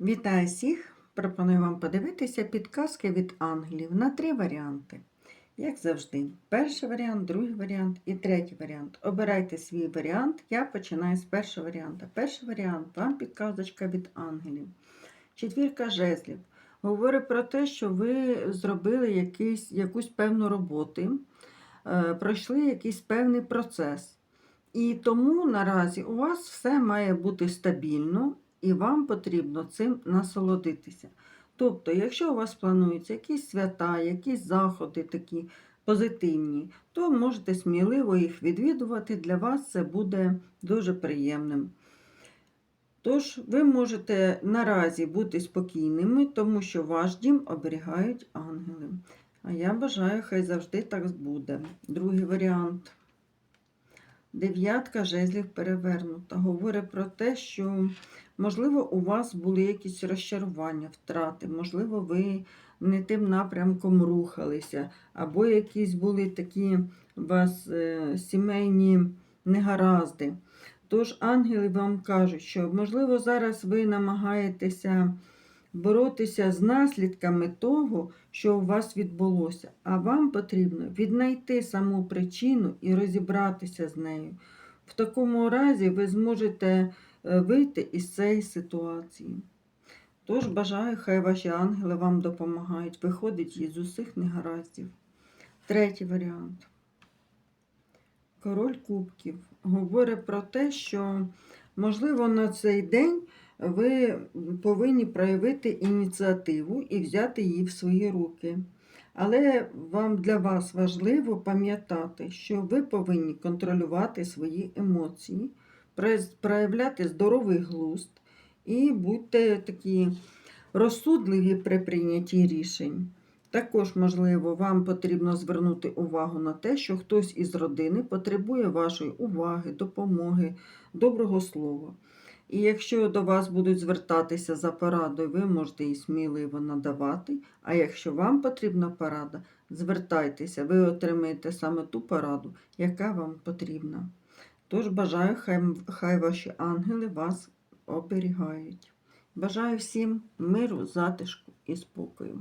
Вітаю всіх! Пропоную вам подивитися підказки від ангелів на три варіанти. Як завжди, перший варіант, другий варіант і третій варіант. Обирайте свій варіант. Я починаю з першого варіанту. Перший варіант вам підказочка від ангелів. Четвірка жезлів. Говорить про те, що ви зробили якийсь, якусь певну роботу, е, пройшли якийсь певний процес. І тому наразі у вас все має бути стабільно, і вам потрібно цим насолодитися. Тобто, якщо у вас плануються якісь свята, якісь заходи такі позитивні, то можете сміливо їх відвідувати. Для вас це буде дуже приємним. Тож, ви можете наразі бути спокійними, тому що ваш дім оберігають ангели. А я бажаю, хай завжди так буде. Другий варіант. Дев'ятка жезлів перевернута. Говорить про те, що, можливо, у вас були якісь розчарування, втрати, можливо, ви не тим напрямком рухалися, або якісь були такі у вас е, сімейні негаразди. Тож ангели вам кажуть, що, можливо, зараз ви намагаєтеся боротися з наслідками того, що у вас відбулося, а вам потрібно віднайти саму причину і розібратися з нею. В такому разі ви зможете е, вийти із цієї ситуації. Тож бажаю, хай ваші ангели вам допомагають виходити із усіх негараздів. Третій варіант. Король кубків говорить про те, що, можливо, на цей день ви повинні проявити ініціативу і взяти її в свої руки. Але вам для вас важливо пам'ятати, що ви повинні контролювати свої емоції, проявляти здоровий глузд і будьте такі розсудливі при прийнятті рішень. Також, можливо, вам потрібно звернути увагу на те, що хтось із родини потребує вашої уваги, допомоги, доброго слова. І якщо до вас будуть звертатися за порадою, ви можете її сміливо надавати. А якщо вам потрібна порада, звертайтеся, ви отримаєте саме ту пораду, яка вам потрібна. Тож бажаю, хай, хай ваші ангели вас оберігають. Бажаю всім миру, затишку і спокою.